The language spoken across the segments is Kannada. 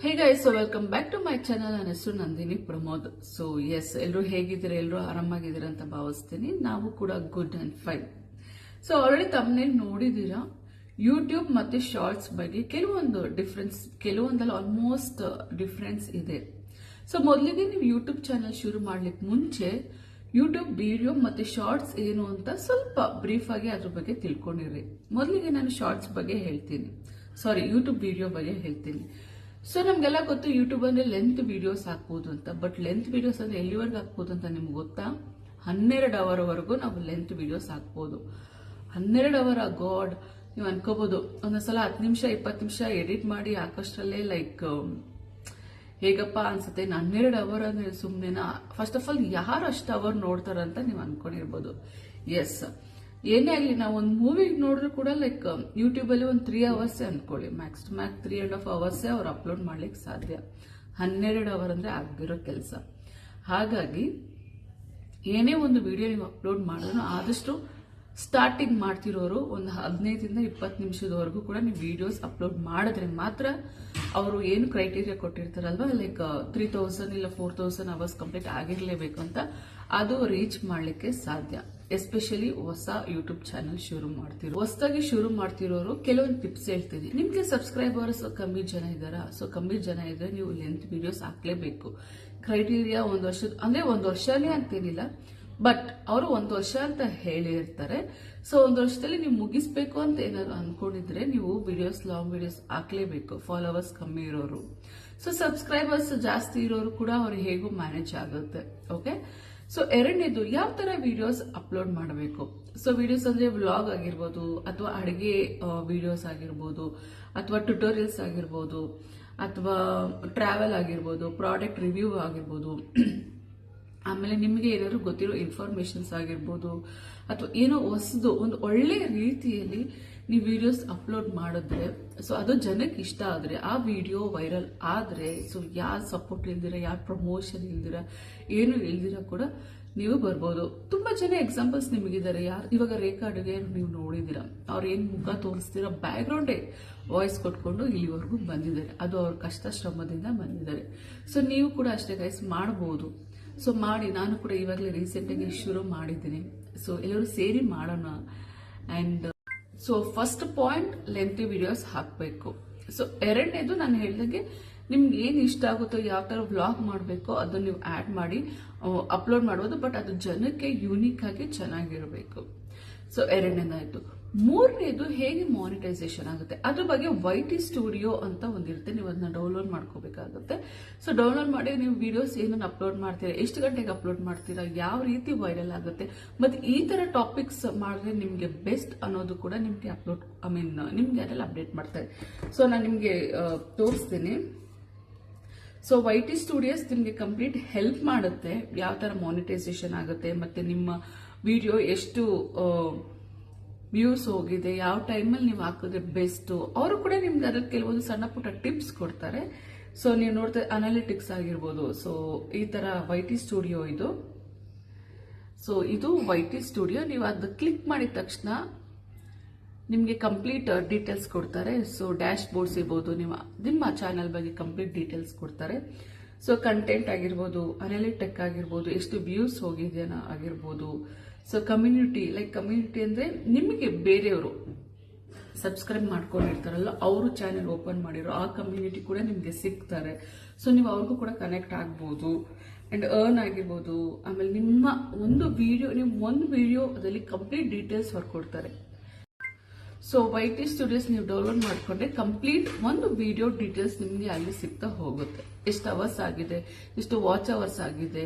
Hey so welcome back to my channel ನನ್ನ ಹೆಸರು ನಂದಿನಿ ಪ್ರಮೋದ್. ಸೊ ಎಸ್ ಎಲ್ಲರೂ ಹೇಗಿದ್ದೀರಾ? ಎಲ್ಲರೂ ಆರಾಮಾಗಿದ್ದೀರಾ ಅಂತ ಭಾವಿಸ್ತೀನಿ. ನಾವು ಕೂಡ good and fine so already ತಮ್ಮನೇ ನೋಡಿದ್ದೀರಾ? ಯೂಟ್ಯೂಬ್ ಮತ್ತೆ ಶಾರ್ಟ್ಸ್ ಬಗ್ಗೆ ಕೆಲವೊಂದು ಡಿಫ್ರೆನ್ಸ್ ಕೆಲವೊಂದಲ್ಲಿ ಆಲ್ಮೋಸ್ಟ್ ಡಿಫ್ರೆನ್ಸ್ ಇದೆ. ಸೊ ಮೊದಲಿಗೆ ನೀವು ಯೂಟ್ಯೂಬ್ ಚಾನಲ್ ಶುರು ಮಾಡ್ಲಿಕ್ಕೆ ಮುಂಚೆ ಯೂಟ್ಯೂಬ್ ವಿಡಿಯೋ ಮತ್ತೆ ಶಾರ್ಟ್ಸ್ ಏನು ಅಂತ ಸ್ವಲ್ಪ ಬ್ರೀಫ್ ಆಗಿ ಅದ್ರ ಬಗ್ಗೆ ತಿಳ್ಕೊಂಡಿರಿ. ಮೊದಲಿಗೆ ನಾನು ಶಾರ್ಟ್ಸ್ ಬಗ್ಗೆ ಹೇಳ್ತೀನಿ. ಸಾರಿ ಯೂಟ್ಯೂಬ್ ವಿಡಿಯೋ ಬಗ್ಗೆ ಹೇಳ್ತೀನಿ. ಸೊ ನಮ್ಗೆಲ್ಲ ಗೊತ್ತು ಯೂಟ್ಯೂಬ್ ಅಂದ್ರೆ ಲೆಂತ್ ವಿಡಿಯೋಸ್ ಹಾಕ್ಬೋದು ಅಂತ. ಬಟ್ ಲೆಂತ್ ವಿಡಿಯೋಸ್ ಅಂದ್ರೆ ಎಲ್ಲಿವರೆಗೂ ಹಾಕ್ಬೋದು ಅಂತ ನಿಮ್ಗೆ ಗೊತ್ತಾ? ಹನ್ನೆರಡು ಅವರ್ ವರೆಗೂ ನಾವು ಲೆಂತ್ ವಿಡಿಯೋಸ್ ಹಾಕ್ಬೋದು. ಹನ್ನೆರಡು ಅವರ್ ಗಾಡ್, ನೀವು ಅನ್ಕೋಬಹುದು ಒಂದೊಂದ್ಸಲ ಹತ್ತು ನಿಮಿಷ, ಇಪ್ಪತ್ತು ನಿಮಿಷ ಎಡಿಟ್ ಮಾಡಿ ಹಾಕೋಷ್ಟರಲ್ಲೇ ಲೈಕ್ ಹೇಗಪ್ಪ ಅನ್ಸುತ್ತೆ? ಇನ್ನು ಹನ್ನೆರಡು ಅವರ್ ಅಂದ್ರೆ ಸುಮ್ಮನೆನಾ ಫಸ್ಟ್ ಆಫ್ ಆಲ್ ಯಾರು ಅಷ್ಟು ಅವರ್ ನೋಡ್ತಾರಂತ ನೀವು ಅನ್ಕೊಂಡಿರ್ಬೋದು. ಎಸ್ ಏನೇ ಆಗಲಿ, ನಾವು ಒಂದು ಮೂವಿಗೆ ನೋಡಿದ್ರು ಕೂಡ ಲೈಕ್ ಯೂಟ್ಯೂಬಲ್ಲಿ ಒಂದು ತ್ರೀ ಅವರ್ಸ್ ಅನ್ಕೊಳ್ಳಿ. Max to max three and half ಅವರ್ಸೇ ಅವ್ರು ಅಪ್ಲೋಡ್ ಮಾಡ್ಲಿಕ್ಕೆ ಸಾಧ್ಯ. ಹನ್ನೆರಡು ಅವರ್ ಅಂದ್ರೆ ಆಗಿರೋ ಕೆಲಸ. ಹಾಗಾಗಿ, ಏನೇ ಒಂದು ವಿಡಿಯೋ ನೀವು ಅಪ್ಲೋಡ್ ಮಾಡಿದ್ರು ಆದಷ್ಟು ಸ್ಟಾರ್ಟಿಂಗ್ ಮಾಡ್ತಿರೋರು ಒಂದು ಹದಿನೈದರಿಂದ ಇಪ್ಪತ್ತು ನಿಮಿಷದವರೆಗೂ ಕೂಡ ನೀವು ವಿಡಿಯೋಸ್ ಅಪ್ಲೋಡ್ ಮಾಡಿದ್ರೆ ಮಾತ್ರ ಅವರು ಏನು ಕ್ರೈಟೀರಿಯಾ ಕೊಟ್ಟಿರ್ತಾರಲ್ವಾ? ಲೈಕ್ ತ್ರೀ ತೌಸಂಡ್ ಇಲ್ಲ ಫೋರ್ ತೌಸಂಡ್ ಅವರ್ಸ್ ಕಂಪ್ಲೀಟ್ ಆಗಿರಲೇಬೇಕು ಅಂತ ಅದು ರೀಚ್ ಮಾಡಲಿಕ್ಕೆ ಸಾಧ್ಯ. ಎಸ್ಪೆಷಲಿ ಹೊಸ ಯೂಟ್ಯೂಬ್ ಚಾನಲ್ ಶುರು ಮಾಡ್ತಿರೋ ಹೊಸದಾಗಿ ಶುರು ಮಾಡ್ತಿರೋರು ಕೆಲವೊಂದು ಟಿಪ್ಸ್ ಹೇಳ್ತೀನಿ. ನಿಮ್ಗೆ ಸಬ್ಸ್ಕ್ರೈಬರ್ಸ್ ಕಮ್ಮಿ ಜನ ಇದ್ದಾರಾ ಸೊ ಕಮ್ಮಿ ಜನ ಇದ್ರೆ ನೀವು ಲೆಂತ್ ವಿಡಿಯೋಸ್ ಹಾಕ್ಲೇಬೇಕು. ಕ್ರೈಟೀರಿಯಾ ಒಂದು ವರ್ಷ ಅಂದ್ರೆ ಒಂದು ವರ್ಷನೇ ಅಂತೇನಿಲ್ಲ ಬಟ್ ಅವರು ಒಂದು ವರ್ಷ ಅಂತ ಹೇಳಿರ್ತಾರೆ ಸೊ ಒಂದು ವರ್ಷದಲ್ಲಿ ನೀವು ಮುಗಿಸ್ಬೇಕು ಅಂತ ಏನಾದ್ರು ಅನ್ಕೊಂಡಿದ್ರೆ ನೀವು ವಿಡಿಯೋಸ್ ಲಾಂಗ್ ವಿಡಿಯೋಸ್ ಹಾಕ್ಲೇಬೇಕು. ಫಾಲೋವರ್ಸ್ ಕಮ್ಮಿ ಇರೋರು. ಸೊ ಸಬ್ಸ್ಕ್ರೈಬರ್ಸ್ ಜಾಸ್ತಿ ಇರೋರು ಕೂಡ ಅವ್ರಿಗೆ ಹೇಗೂ ಮ್ಯಾನೇಜ್ ಆಗುತ್ತೆ ಓಕೆ ಸೊ ಎರಡನೇದು ಯಾವ ತರ ವಿಡಿಯೋಸ್ ಅಪ್ಲೋಡ್ ಮಾಡಬೇಕು? ಸೊ ವಿಡಿಯೋಸ್ ಅಂದ್ರೆ ವ್ಲಾಗ್ ಆಗಿರ್ಬೋದು, ಅಥವಾ ಅಡುಗೆ ವಿಡಿಯೋಸ್ ಆಗಿರ್ಬೋದು, ಅಥವಾ ಟ್ಯುಟೋರಿಯಲ್ಸ್ ಆಗಿರ್ಬೋದು, ಅಥವಾ ಟ್ರಾವೆಲ್ ಆಗಿರ್ಬೋದು ಪ್ರಾಡಕ್ಟ್ ರಿವ್ಯೂ ಆಗಿರ್ಬೋದು ಆಮೇಲೆ ನಿಮಗೆ ಏನಾದ್ರು ಗೊತ್ತಿರೋ ಇನ್ಫಾರ್ಮೇಶನ್ಸ್ ಆಗಿರ್ಬೋದು, ಅಥವಾ ಏನೋ ಹೊಸದು, ಒಂದು ಒಳ್ಳೆ ರೀತಿಯಲ್ಲಿ ನೀವು ವಿಡಿಯೋಸ್ ಅಪ್ಲೋಡ್ ಮಾಡಿದ್ರೆ ಸೊ ಅದು ಜನಕ್ಕೆ ಇಷ್ಟ ಆದರೆ, ಆ ವಿಡಿಯೋ ವೈರಲ್ ಆದರೆ ಸೊ ಯಾರು ಸಪೋರ್ಟ್ ಇಲ್ದಿರ, ಯಾರು ಪ್ರಮೋಷನ್ ಇಲ್ದಿರ, ಏನು ಇಲ್ದಿರ ಕೂಡ ನೀವು ಬರ್ಬೋದು. ತುಂಬ ಜನ ಎಕ್ಸಾಂಪಲ್ಸ್ ನಿಮಗಿದ್ದಾರೆ. ಯಾರು, ಇವಾಗ ರೇಖಾ ಅಡುಗೆ ನೀವು ನೋಡಿದ್ದೀರ. ಅವ್ರು ಏನು ಮುಖ ತೋರಿಸ್ತೀರ ಬ್ಯಾಕ್ ಗ್ರೌಂಡೇ ವಾಯ್ಸ್ ಕೊಟ್ಕೊಂಡು ಇಲ್ಲಿವರೆಗೂ ಬಂದಿದ್ದಾರೆ. ಅದು ಅವ್ರ ಕಷ್ಟ ಶ್ರಮದಿಂದ ಬಂದಿದ್ದಾರೆ. ಸೊ ನೀವು ಕೂಡ ಅಷ್ಟೇ ಗೈಸ್ ಮಾಡಬಹುದು ಸೊ ಮಾಡಿ, ನಾನು ಕೂಡ ಇವಾಗಲೇ ರೀಸೆಂಟಾಗಿ ಶುರು ಮಾಡಿದ್ದೀನಿ. ಸೊ ಎಲ್ಲರೂ ಸೇರಿ ಮಾಡೋಣ. And so first point lengthy videos ಹಾಕಬೇಕು. ಸೊ ಎರಡನೇದು ನಾನು ಹೇಳಿದಾಗೆ, ನಿಮ್ಗೆ ಏನು ಇಷ್ಟ ಆಗುತ್ತೋ, ಯಾವ ತರ ವ್ಲಾಗ್ ಮಾಡಬೇಕೋ ಅದನ್ನು ನೀವು ಆಡ್ ಮಾಡಿ ಅಪ್ಲೋಡ್ ಮಾಡ್ಬೋದು ಬಟ್ ಅದು ಜನಕ್ಕೆ ಯೂನಿಕ್ ಆಗಿ ಚೆನ್ನಾಗಿರಬೇಕು. ಸೊ ಎರಡನೇದಾಯ್ತು. ಮೂರನೇದು ಹೇಗೆ ಮಾನಿಟೈಸೇಷನ್ ಆಗುತ್ತೆ? ಅದ್ರ ಬಗ್ಗೆ ವೈ ಟಿ ಸ್ಟುಡಿಯೋ ಅಂತ ಒಂದಿರುತ್ತೆ. ನೀವು ಅದನ್ನ ಡೌನ್ಲೋಡ್ ಮಾಡ್ಕೋಬೇಕಾಗುತ್ತೆ. ಸೊ ಡೌನ್ಲೋಡ್ ಮಾಡಿ ನೀವು ವಿಡಿಯೋಸ್ ಏನನ್ನ ಅಪ್ಲೋಡ್ ಮಾಡ್ತೀರಾ, ಎಷ್ಟು ಗಂಟೆಗೆ ಅಪ್ಲೋಡ್ ಮಾಡ್ತೀರಾ, ಯಾವ ರೀತಿ ವೈರಲ್ ಆಗುತ್ತೆ, ಮತ್ತೆ ಈ ತರ ಟಾಪಿಕ್ಸ್ ಮಾಡಿದ್ರೆ ನಿಮ್ಗೆ ಬೆಸ್ಟ್ ಅನ್ನೋದು ಕೂಡ ನಿಮ್ಗೆ ಅಪ್ಲೋಡ್ ಐ ಮೀನ್ ನಿಮ್ಗೆ ಅದೆಲ್ಲ ಅಪ್ಡೇಟ್ ಮಾಡ್ತಾರೆ. ಸೊ ನಾನು ನಿಮ್ಗೆ ತೋರಿಸ್ತೀನಿ. ಸೊ ವೈ ಟಿ ಸ್ಟುಡಿಯೋಸ್ ನಿಮಗೆ ಕಂಪ್ಲೀಟ್ ಹೆಲ್ಪ್ ಮಾಡುತ್ತೆ, ಯಾವ ತರ ಮಾನಿಟೈಸೇಷನ್ ಆಗುತ್ತೆ, ಮತ್ತೆ ನಿಮ್ಮ ವಿಡಿಯೋ ಎಷ್ಟು ವ್ಯೂಸ್ ಹೋಗಿದೆ, ಯಾವ ಟೈಮಲ್ಲಿ ನೀವು ಹಾಕಿದ್ರೆ ಬೆಸ್ಟ್ ಅವರು ಕೂಡ ನಿಮ್ಗೆ ಅದ್ರ ಕೆಲವೊಂದು ಸಣ್ಣ ಪುಟ್ಟ ಟಿಪ್ಸ್ ಕೊಡ್ತಾರೆ. ಸೊ ನೀವು ನೋಡ್ತಾ ಅನಾಲಿಟಿಕ್ಸ್ ಆಗಿರ್ಬೋದು. ಸೊ ಈ ತರ ವೈಟಿ ಸ್ಟುಡಿಯೋ ಇದು. ಸೊ ಇದು ವೈಟಿ ಸ್ಟುಡಿಯೋ ನೀವು ಅದು ಕ್ಲಿಕ್ ಮಾಡಿದ ತಕ್ಷಣ ನಿಮಗೆ ಕಂಪ್ಲೀಟ್ ಡೀಟೇಲ್ಸ್ ಕೊಡ್ತಾರೆ. ಸೊ ಡ್ಯಾಶ್ ಬೋರ್ಡ್ಸ್ ಇರ್ಬೋದು. ನಿಮ್ಮ ನಿಮ್ಮ ಚಾನಲ್ ಬಗ್ಗೆ ಕಂಪ್ಲೀಟ್ ಡೀಟೇಲ್ಸ್ ಕೊಡ್ತಾರೆ. ಸೊ ಕಂಟೆಂಟ್ ಆಗಿರ್ಬೋದು ಅನಾಲಿಟಿಕ್ ಆಗಿರ್ಬೋದು, ಎಷ್ಟು ವ್ಯೂಸ್ ಹೋಗಿದೆ ಆಗಿರ್ಬೋದು. ಸೊ ಕಮ್ಯುನಿಟಿ ಲೈಕ್ ಕಮ್ಯುನಿಟಿ ಅಂದ್ರೆ ನಿಮಗೆ ಬೇರೆಯವರು ಸಬ್ಸ್ಕ್ರೈಬ್ ಮಾಡ್ಕೊಂಡಿರ್ತಾರಲ್ಲ, ಅವರು ಚಾನೆಲ್ ಓಪನ್ ಮಾಡಿರೋ ಆ ಕಮ್ಯುನಿಟಿ ಕೂಡ ನಿಮಗೆ ಸಿಗ್ತಾರೆ. ಸೊ ನೀವು ಅವ್ರಿಗೂ ಕೂಡ ಕನೆಕ್ಟ್ ಆಗ್ಬೋದು ಅಂಡ್ ಅರ್ನ್ ಆಗಿರ್ಬೋದು. ಆಮೇಲೆ ನಿಮ್ಮ ಒಂದು ವಿಡಿಯೋ ನೀವು ಒಂದು ವಿಡಿಯೋ ಅದರಲ್ಲಿ ಕಂಪ್ಲೀಟ್ ಡೀಟೇಲ್ಸ್ ಹೊರ್ಕೊಡ್ತಾರೆ ಸೊ ವೈ ಟಿ ಸ್ಟುಡಿಯೋಸ್ ನೀವು ಡೌನ್ಲೋಡ್ ಮಾಡಿಕೊಂಡ್ರೆ ಕಂಪ್ಲೀಟ್ ಒಂದು ವಿಡಿಯೋ ಡೀಟೇಲ್ಸ್ ನಿಮಗೆ ಅಲ್ಲಿ ಸಿಗ್ತಾ ಹೋಗುತ್ತೆ. ಎಷ್ಟು ಅವರ್ಸ್ ಆಗಿದೆ, ಎಷ್ಟು ವಾಚ್ ಅವರ್ಸ್ ಆಗಿದೆ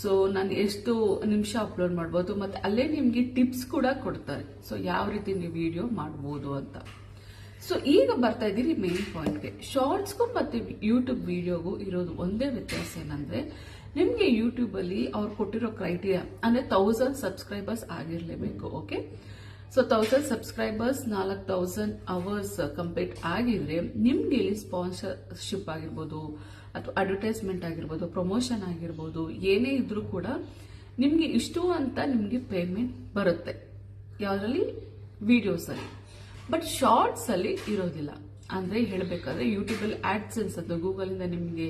ಸೊ ನಾನು ಎಷ್ಟು ನಿಮಿಷ ಅಪ್ಲೋಡ್ ಮಾಡ್ಬೋದು, ಮತ್ತೆ ಅಲ್ಲೇ ನಿಮಗೆ ಟಿಪ್ಸ್ ಕೂಡ ಕೊಡ್ತಾರೆ. ಸೊ ಯಾವ ರೀತಿ ನೀವು ವಿಡಿಯೋ ಮಾಡ್ಬೋದು ಅಂತ. ಸೊ ಈಗ ಬರ್ತಾ ಇದ್ದೀರಿ ಮೇನ್ ಪಾಯಿಂಟ್ಗೆ ಶಾರ್ಟ್ಸ್ಗೂ ಮತ್ತೆ ಯೂಟ್ಯೂಬ್ ವಿಡಿಯೋಗೂ ಇರೋದು ಒಂದೇ ವ್ಯತ್ಯಾಸ ಏನಂದ್ರೆ, ನಿಮಗೆ ಯೂಟ್ಯೂಬಲ್ಲಿ ಅವ್ರು ಕೊಟ್ಟಿರೋ ಕ್ರೈಟೀರಿಯಾ ಅಂದ್ರೆ ತೌಸಂಡ್ ಸಬ್ಸ್ಕ್ರೈಬರ್ಸ್ ಆಗಿರಲೇಬೇಕು ಓಕೆ ಸೊ ತೌಸಂಡ್ ಸಬ್ಸ್ಕ್ರೈಬರ್ಸ್ ನಾಲ್ಕು ತೌಸಂಡ್ ಅವರ್ಸ್ ಕಂಪ್ಲೀಟ್ ಆಗಿದ್ರೆ, ನಿಮ್ಗೆ ಇಲ್ಲಿ ಸ್ಪಾನ್ಸರ್ಶಿಪ್ ಆಗಿರ್ಬೋದು ಅಥವಾ ಅಡ್ವರ್ಟೈಸ್ಮೆಂಟ್ ಆಗಿರ್ಬೋದು ಪ್ರಮೋಷನ್ ಆಗಿರ್ಬೋದು, ಏನೇ ಇದ್ರೂ ಕೂಡ ನಿಮಗೆ ಇಷ್ಟು ಅಂತ ನಿಮಗೆ ಪೇಮೆಂಟ್ ಬರುತ್ತೆ. ಯಾವುದರಲ್ಲಿ? ವಿಡಿಯೋಸ್ ಅಲ್ಲಿ. ಬಟ್ ಶಾರ್ಟ್ಸ್ ಅಲ್ಲಿ ಇರೋದಿಲ್ಲ. ಅಂದರೆ ಹೇಳಬೇಕಾದ್ರೆ ಯೂಟ್ಯೂಬಲ್ಲಿ ಆಡ್ಸೆನ್ಸ್ ಅಂತ ಗೂಗಲಿಂದ ನಿಮಗೆ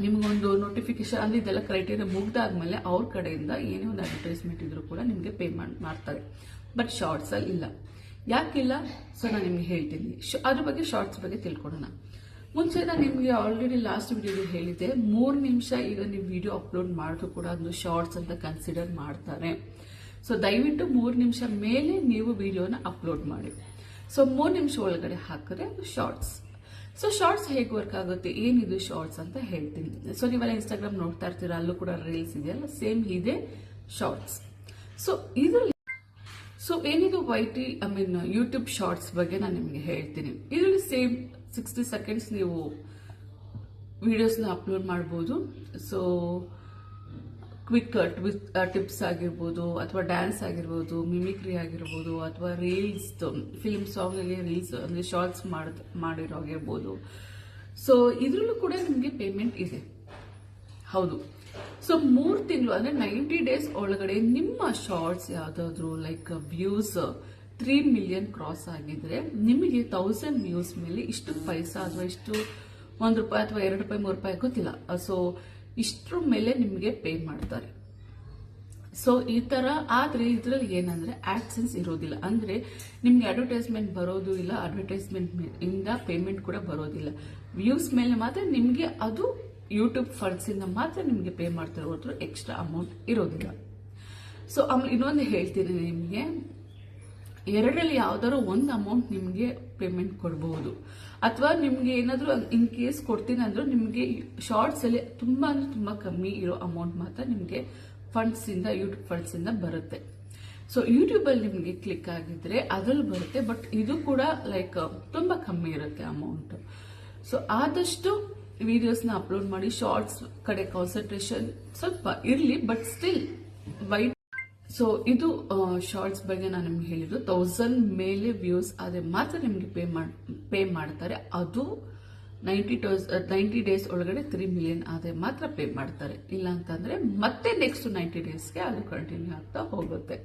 ನಿಮಗೊಂದು ನೋಟಿಫಿಕೇಶನ್ ಅಂದರೆ ಇದೆಲ್ಲ ಕ್ರೈಟೀರಿಯಾ ಮುಗ್ದಾದ್ಮೇಲೆ ಅವ್ರ ಕಡೆಯಿಂದ ಏನೇ ಒಂದು ಅಡ್ವರ್ಟೈಸ್ಮೆಂಟ್ ಇದ್ರೂ ಕೂಡ ನಿಮಗೆ ಪೇಮೆಂಟ್ ಮಾಡ್ತಾರೆ. ಬಟ್ ಶಾರ್ಟ್ಸಲ್ಲಿ ಇಲ್ಲ. ಯಾಕಿಲ್ಲ? ಸೊ, ನಾನು ನಿಮ್ಗೆ ಹೇಳ್ತೀನಿ. ಅದ್ರ ಬಗ್ಗೆ ಶಾರ್ಟ್ಸ್ ಬಗ್ಗೆ ತಿಳ್ಕೊಳೋಣ. ಮುಂಚೆ ನಾನು ನಿಮಗೆ ಆಲ್ರೆಡಿ ಲಾಸ್ಟ್ ವಿಡಿಯೋದಲ್ಲಿ ಹೇಳಿದ್ದೆ, ಮೂರು ನಿಮಿಷ ಈಗ ನೀವು ವಿಡಿಯೋ ಅಪ್ಲೋಡ್ ಮಾಡಿದ್ರು ಕೂಡ ಅದು ಶಾರ್ಟ್ಸ್ ಅಂತ ಕನ್ಸಿಡರ್ ಮಾಡ್ತಾರೆ. ಸೊ ದಯವಿಟ್ಟು ಮೂರು ನಿಮಿಷ ಮೇಲೆ ನೀವು ವಿಡಿಯೋನ ಅಪ್ಲೋಡ್ ಮಾಡಿ. ಸೊ ಮೂರು ನಿಮಿಷ ಒಳಗಡೆ ಹಾಕಿದ್ರೆ ಅದು ಶಾರ್ಟ್ಸ್ ಸೊ ಶಾರ್ಟ್ಸ್ ಹೇಗೆ ವರ್ಕ್ ಆಗುತ್ತೆ? ಏನಿದು ಶಾರ್ಟ್ಸ್ ಅಂತ ಹೇಳ್ತೀನಿ. ಸೊ ನೀವೆಲ್ಲ ಇನ್ಸ್ಟಾಗ್ರಾಮ್ ನೋಡ್ತಾ ಇರ್ತೀರಾ, ಅಲ್ಲೂ ಕೂಡ ರೀಲ್ಸ್ ಇದೆಯಲ್ಲ ಸೇಮ್ ಇದೆ ಶಾರ್ಟ್ಸ್ ಸೊ ಇದರಲ್ಲಿ ಸೊ ಏನಿದು Y T I mean YouTube shorts ಬಗ್ಗೆ ನಾನು ನಿಮಗೆ ಹೇಳ್ತೀನಿ. ಇದರಲ್ಲಿ ಸೇಮ್ ಸಿಕ್ಸ್ಟಿ ಸೆಕೆಂಡ್ಸ್ ನೀವು ವಿಡಿಯೋಸ್ನ ಅಪ್ಲೋಡ್ ಮಾಡ್ಬೋದು. ಸೊ ಕ್ವಿಕ್ ಟಿಪ್ಸ್ ಆಗಿರ್ಬೋದು, ಅಥವಾ ಡ್ಯಾನ್ಸ್ ಆಗಿರ್ಬೋದು ಮಿಮಿಕ್ರಿ ಆಗಿರ್ಬೋದು, ಅಥವಾ ರೀಲ್ಸ್ ಫಿಲ್ಮ್ ಸಾಂಗಲ್ಲಿ ರೀಲ್ಸ್ ಅಂದರೆ ಶಾರ್ಟ್ಸ್ ಮಾಡ್, ಮಾಡಿರೋ ಆಗಿರ್ಬೋದು. ಸೊ ಇದರಲ್ಲೂ ಕೂಡ ನಿಮಗೆ ಪೇಮೆಂಟ್ ಇದೆ. ಹೌದು. ಸೊ ಮೂರು ತಿಂಗಳು, ಅಂದ್ರೆ ನೈಂಟಿ ಡೇಸ್ ಒಳಗಡೆ ನಿಮ್ಮ ಶಾರ್ಟ್ಸ್ ಯಾವ್ದಾದ್ರು like views three million cross ಆಗಿದ್ರೆ ನಿಮಗೆ ತೌಸಂಡ್ ವ್ಯೂಸ್ ಮೇಲೆ ಇಷ್ಟು ಪೈಸಾ ಅಥವಾ ಇಷ್ಟು ಒಂದು ರೂಪಾಯಿ ಅಥವಾ ಎರಡು ರೂಪಾಯಿ, ಮೂರು ರೂಪಾಯಿ ಗೊತ್ತಿಲ್ಲ. ಸೊ ಇಷ್ಟರ ಮೇಲೆ ನಿಮಗೆ ಪೇ ಮಾಡ್ತಾರೆ. ಸೊ ಈ ತರ ಆದ್ರೆ ಇದ್ರಲ್ಲಿ ಏನಂದ್ರೆ ಆಡ್ಸೆನ್ಸ್ ಇರೋದಿಲ್ಲ. ಅಂದ್ರೆ ನಿಮ್ಗೆ ಅಡ್ವರ್ಟೈಸ್ಮೆಂಟ್ ಬರೋದು ಇಲ್ಲ ಅಡ್ವರ್ಟೈಸ್ಮೆಂಟ್ ಇಂದ ಪೇಮೆಂಟ್ ಕೂಡ ಬರೋದಿಲ್ಲ. ವ್ಯೂಸ್ ಮೇಲೆ ಮಾತ್ರ ನಿಮ್ಗೆ ಅದು ಯೂಟ್ಯೂಬ್ ಫಂಡ್ಸ್ ಇಂದ ಮಾತ್ರ ನಿಮ್ಗೆ ಪೇ ಮಾಡ್ತಾರೆ ಹೊರತು ಎಕ್ಸ್ಟ್ರಾ ಅಮೌಂಟ್ ಇರೋದಿಲ್ಲ. ಸೊ ಆಮೇಲೆ ಇನ್ನೊಂದು ಹೇಳ್ತೀನಿ ನಿಮಗೆ. ಎರಡರಲ್ಲಿ ಯಾವ್ದಾದ್ರು ಒಂದು ಅಮೌಂಟ್ ನಿಮಗೆ ಪೇಮೆಂಟ್ ಕೊಡಬಹುದು ಅಥವಾ ನಿಮ್ಗೆ ಏನಾದರೂ ಇನ್ ಕೇಸ್ ಕೊಡ್ತೀನಿ ಅಂದ್ರೆ ನಿಮಗೆ ಶಾರ್ಟ್ಸ್ ಅಲ್ಲಿ ತುಂಬಾ ಅಂದ್ರೆ ತುಂಬಾ ಕಮ್ಮಿ ಇರೋ ಅಮೌಂಟ್ ಮಾತ್ರ ನಿಮಗೆ ಫಂಡ್ಸ್ ಇಂದ ಯೂಟ್ಯೂಬ್ ಫಂಡ್ಸ್ ಇಂದ ಬರುತ್ತೆ. ಸೊ ಯೂಟ್ಯೂಬ್ ಅಲ್ಲಿ ನಿಮಗೆ ಕ್ಲಿಕ್ ಆಗಿದ್ರೆ ಅದ್ರಲ್ಲಿ ಬರುತ್ತೆ ಬಟ್ ಇದು ಕೂಡ ಲೈಕ್ ತುಂಬಾ ಕಮ್ಮಿ ಇರುತ್ತೆ ಅಮೌಂಟ್ ಸೊ ಆದಷ್ಟು ವಿಡಿಯೋಸ್ನ ಅಪ್ಲೋಡ್ ಮಾಡಿ ಶಾರ್ಟ್ಸ್ ಕಡೆ ಕಾನ್ಸಂಟ್ರೇಷನ್ ಸ್ವಲ್ಪ ಇರಲಿ ಬಟ್ ಸ್ಟಿಲ್ ವೈ ಸೊ ಇದು ಶಾರ್ಟ್ಸ್ ಬಗ್ಗೆ ನಾನು ನಿಮ್ಗೆ ಹೇಳಿದ್ದು. ತೌಸಂಡ್ ಮೇಲೆ ವ್ಯೂಸ್ ಆದ್ರೆ ಮಾತ್ರ ನಿಮ್ಗೆ ಪೇ ಪೇ ಮಾಡ್ತಾರೆ. ಅದು ನೈಂಟಿ ಟೌಸ್ ನೈಂಟಿ ಡೇಸ್ ಒಳಗಡೆ ತ್ರೀ ಮಿಲಿಯನ್ ಆದ್ರೆ ಮಾತ್ರ ಪೇ ಮಾಡ್ತಾರೆ. ಇಲ್ಲ ಅಂತಂದ್ರೆ ಮತ್ತೆ ನೆಕ್ಸ್ಟ್ ನೈಂಟಿ ಡೇಸ್ಗೆ ಅದು ಕಂಟಿನ್ಯೂ ಆಗ್ತಾ ಹೋಗುತ್ತೆ.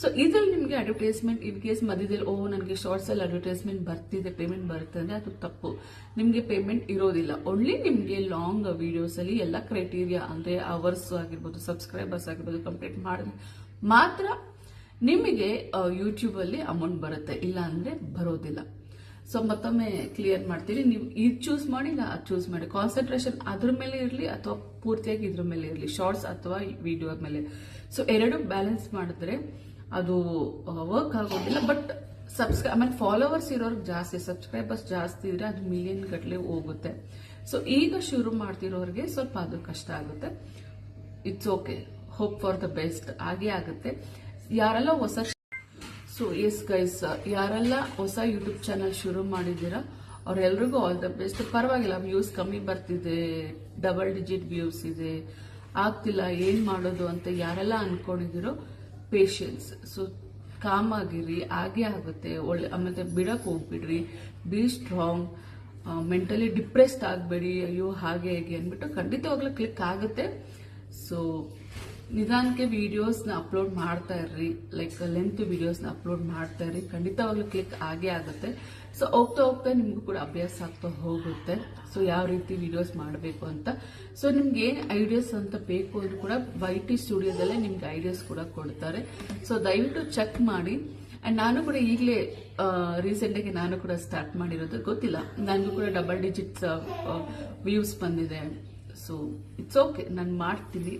ಸೊ ಇದರಲ್ಲಿ ನಿಮಗೆ ಅಡ್ವರ್ಟೈಸ್ಮೆಂಟ್ ಇನ್ ಕೇಸ್ ಮಧ್ಯದಲ್ಲಿ, ಓ, ನನಗೆ ಶಾರ್ಟ್ಸ್ ಅಲ್ಲಿ ಅಡ್ವರ್ಟೈಸ್ಮೆಂಟ್ ಬರ್ತಿದೆ ಪೇಮೆಂಟ್ ಬರುತ್ತೆ ಅಂದ್ರೆ ಅದು ತಪ್ಪು. ನಿಮಗೆ ಪೇಮೆಂಟ್ ಇರೋದಿಲ್ಲ. ಓನ್ಲಿ ನಿಮಗೆ ಲಾಂಗ್ ವಿಡಿಯೋಸ್ ಅಲ್ಲಿ ಎಲ್ಲ ಕ್ರೈಟೀರಿಯಾ ಅಂದ್ರೆ ಅವರ್ಸ್ ಆಗಿರ್ಬೋದು ಸಬ್ಸ್ಕ್ರೈಬರ್ಸ್ ಆಗಿರ್ಬೋದು ಕಂಪ್ಲೀಟ್ ಮಾಡಿದ್ರೆ ಮಾತ್ರ ನಿಮಗೆ ಯೂಟ್ಯೂಬ್ ಅಲ್ಲಿ ಅಮೌಂಟ್ ಬರುತ್ತೆ. ಇಲ್ಲ ಅಂದ್ರೆ ಬರೋದಿಲ್ಲ. ಸೊ ಮತ್ತೊಮ್ಮೆ ಕ್ಲಿಯರ್ ಮಾಡ್ತೀನಿ. ನೀವು ಇದು ಚೂಸ್ ಮಾಡಿ, ಇಲ್ಲ ಅದು ಚೂಸ್ ಮಾಡಿ. ಕಾನ್ಸಂಟ್ರೇಷನ್ ಅದ್ರ ಮೇಲೆ ಇರಲಿ ಅಥವಾ ಪೂರ್ತಿಯಾಗಿ ಇದ್ರ ಮೇಲೆ ಇರಲಿ? ಶಾರ್ಟ್ಸ್ ಅಥವಾ ವಿಡಿಯೋ ಮೇಲೆ? ಸೊ ಎರಡು ಬ್ಯಾಲೆನ್ಸ್ ಮಾಡಿದ್ರೆ ಅದು ವರ್ಕ್ ಆಗೋದಿಲ್ಲ. ಬಟ್ ಸಬ್ಸ್ಕ್ರೈ ಆಮೇಲೆ ಫಾಲೋವರ್ಸ್ ಇರೋರ್ಗೆ ಜಾಸ್ತಿ ಸಬ್ಸ್ಕ್ರೈಬರ್ಸ್ ಜಾಸ್ತಿ ಇದ್ರೆ ಅದು ಮಿಲಿಯನ್ ಗಟ್ಟಲೆ ಹೋಗುತ್ತೆ. ಸೊ ಈಗ ಶುರು ಮಾಡ್ತಿರೋರಿಗೆ ಸ್ವಲ್ಪ ಅದು ಕಷ್ಟ ಆಗುತ್ತೆ. It's okay hope for the best ಆಗೇ ಆಗುತ್ತೆ. ಯಾರೆಲ್ಲ ಹೊಸ ಸೊ ಎಸ್ ಗೈಸ್ ಯಾರೆಲ್ಲ ಹೊಸ ಯೂಟ್ಯೂಬ್ ಚಾನಲ್ ಶುರು ಮಾಡಿದ್ದೀರಾ, ಅವರೆಲ್ರಿಗೂ ಆಲ್ ದ ಬೆಸ್ಟ್ ಪರವಾಗಿಲ್ಲ ವ್ಯೂಸ್ ಕಮ್ಮಿ ಬರ್ತಿದೆ ಡಬಲ್ ಡಿಜಿಟ್ ವ್ಯೂಸ್ ಇದೆ. ಆಗ್ತಿಲ್ಲ, ಏನ್ ಮಾಡೋದು ಅಂತ ಯಾರೆಲ್ಲ ಅನ್ಕೊಂಡಿದಿರೋ ಪೇಷನ್ಸ್ ಸೊ ಕಾಮ್ ಆಗಿರಿ ಆಗೇ ಆಗುತ್ತೆ. ಒಳ್ಳೆ, ಆಮೇಲೆ ಬಿಡಕ್ ಹೋಗ್ಬಿಡ್ರಿ. ಬಿ ಸ್ಟ್ರಾಂಗ್ ಮೆಂಟಲಿ ಡಿಪ್ರೆಸ್ಡ್ ಆಗಬೇಡಿ. ಅಯ್ಯೋ, ಹಾಗೆ, ಹೇಗೆ ಅಂದ್ಬಿಟ್ಟು ಖಂಡಿತವಾಗ್ಲೂ ಕ್ಲಿಕ್ ಆಗುತ್ತೆ. ಸೊ ನಿಧಾನಕ್ಕೆ ವಿಡಿಯೋಸ್ನ ಅಪ್ಲೋಡ್ ಮಾಡ್ತಾ ಇರ್ರಿ ಲೈಕ್ ಲೆಂತ್ ವಿಡಿಯೋಸ್ನ ಅಪ್ಲೋಡ್ ಮಾಡ್ತಾ ಇರ್ರಿ, ಖಂಡಿತವಾಗ್ಲೂ ಕ್ಲಿಕ್ ಆಗೇ ಆಗುತ್ತೆ. ಸೊ ಹೋಗ್ತಾ ಹೋಗ್ತಾ ನಿಮಗೂ ಕೂಡ ಅಭ್ಯಾಸ ಆಗ್ತಾ ಹೋಗುತ್ತೆ. ಸೊ ಯಾವ ರೀತಿ ವಿಡಿಯೋಸ್ ಮಾಡಬೇಕು ಅಂತ. ಸೊ ನಿಮ್ಗೆ ಏನು ಐಡಿಯಾಸ್ ಅಂತ ಬೇಕು ಅಂದ್ರೂ ಕೂಡ ವೈ ಟಿ ಸ್ಟುಡಿಯೋದಲ್ಲೇ ನಿಮ್ಗೆ ಐಡಿಯಾಸ್ ಕೂಡ ಕೊಡ್ತಾರೆ. ಸೊ ದಯವಿಟ್ಟು ಚೆಕ್ ಮಾಡಿ. ಅಂಡ್ ನಾನು ಕೂಡ ಈಗಲೇ ರೀಸೆಂಟಾಗಿ ನಾನು ಕೂಡ ಸ್ಟಾರ್ಟ್ ಮಾಡಿರೋದು ಗೊತ್ತಿಲ್ಲ. ನನಗೂ ಕೂಡ ಡಬಲ್ ಡಿಜಿಟ್ಸ್ ವ್ಯೂಸ್ ಬಂದಿದೆ. ಸೊ ಇಟ್ಸ್ ಓಕೆ ನಾನು ಮಾಡ್ತೀನಿ.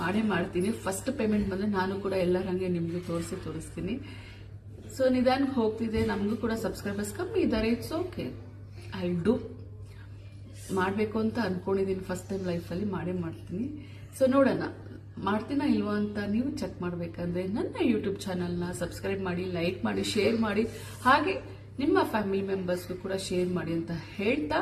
ಮಾಡೇ ಮಾಡ್ತೀನಿ. ಫಸ್ಟ್ ಪೇಮೆಂಟ್ ಬಂದರೆ ನಾನು ಕೂಡ ಎಲ್ಲರಂಗೆ ನಿಮಗೆ ತೋರಿಸಿ ತೋರಿಸ್ತೀನಿ. ಸೊ ನಿಧಾನಕ್ಕೆ ಹೋಗ್ತಿದೆ. ನಮಗೂ ಕೂಡ ಸಬ್ಸ್ಕ್ರೈಬರ್ಸ್ ಕಮ್ಮಿ ಇದ್ದಾರೆ ಇಟ್ಸ್ ಓಕೆ ಐ ಡು ಮಾಡಬೇಕು ಅಂತ ಅನ್ಕೊಂಡಿದ್ದೀನಿ ಫಸ್ಟ್ ಟೈಮ್ ಲೈಫಲ್ಲಿ ಮಾಡೇ ಮಾಡ್ತೀನಿ. ಸೊ ನೋಡೋಣ. ಮಾಡ್ತೀನ ಇಲ್ವಾ ಅಂತ ನೀವು ಚೆಕ್ ಮಾಡಬೇಕಂದ್ರೆ ನನ್ನ ಯೂಟ್ಯೂಬ್ ಚಾನಲ್ನ ಸಬ್ಸ್ಕ್ರೈಬ್ ಮಾಡಿ ಲೈಕ್ ಮಾಡಿ ಶೇರ್ ಮಾಡಿ. ಹಾಗೆ ನಿಮ್ಮ ಫ್ಯಾಮಿಲಿ ಮೆಂಬರ್ಸ್ಗೂ ಕೂಡ ಶೇರ್ ಮಾಡಿ ಅಂತ ಹೇಳ್ತಾ